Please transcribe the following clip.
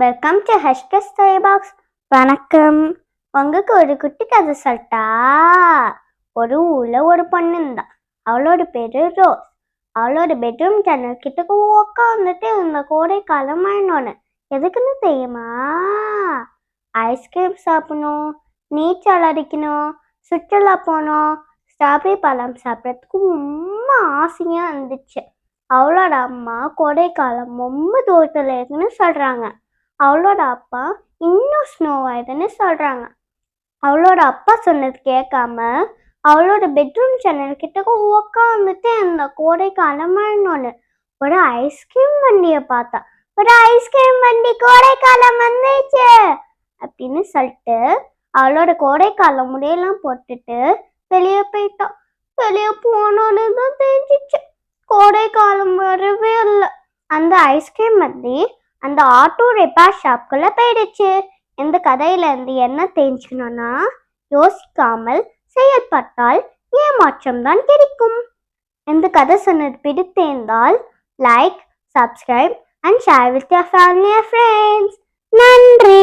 Welcome to ஹஷ்கஸ் story box வணக்கம். உங்களுக்கு ஒரு குட்டி கதை சொல்லிட்டா ஒரு ஊரில் ஒரு பொண்ணு இருந்தா. அவளோட பேரு ரோஸ். அவளோட பெட்ரூம் ஜன்னல் கிட்டக்கு உட்காந்துட்டு இருந்த கோடை காலம் ஆயினோன்னு எதுக்குன்னு தெரியுமா? ஐஸ்கிரீம் சாப்பிடணும் நீச்சல் அடிக்கணும் சுற்றுலா போகணும் ஸ்ட்ராபெரி பழம் சாப்பிட்றதுக்கு ரொம்ப ஆசையாக இருந்துச்சு. அவளோட அம்மா கோடைக்காலம் ரொம்ப தூரத்தில் இருக்குன்னு சொல்கிறாங்க அவளோட அப்பா இன்னும் ஸ்னோ ஆயிடுன்னு சொல்கிறாங்க அவளோட அப்பா சொன்னது கேட்காம அவளோட பெட்ரூம் ஜன்னல் கிட்ட உக்காந்துட்டு அந்த கோடைக்காலம் வரணும்னு ஒரு ஐஸ்கிரீம் வண்டியை பார்த்தா. ஒரு ஐஸ்கிரீம் வண்டி கோடைக்காலம் வந்துச்சு அப்படின்னு சொல்லிட்டு அவளோட கோடைக்காலம் முடியெல்லாம் போட்டுட்டு வெளியே போயிட்டான் வெளியே போனோன்னு தான் தெரிஞ்சிச்சு. கோடைக்காலம் வரவே இல்லை. அந்த ஐஸ்கிரீம் வண்டி அந்த ஆட்டோ ரிப்பேர் ஷாப்குள்ளே போயிடுச்சு. இந்த கதையில இருந்து என்ன தெரிஞ்சுக்கணும்னா யோசிக்காமல் செயல்பட்டால் ஏமாற்றம் தான் கிடைக்கும். இந்த கதை சொன்னது பிடித்திருந்தால் like subscribe and share with your family friends நன்றி!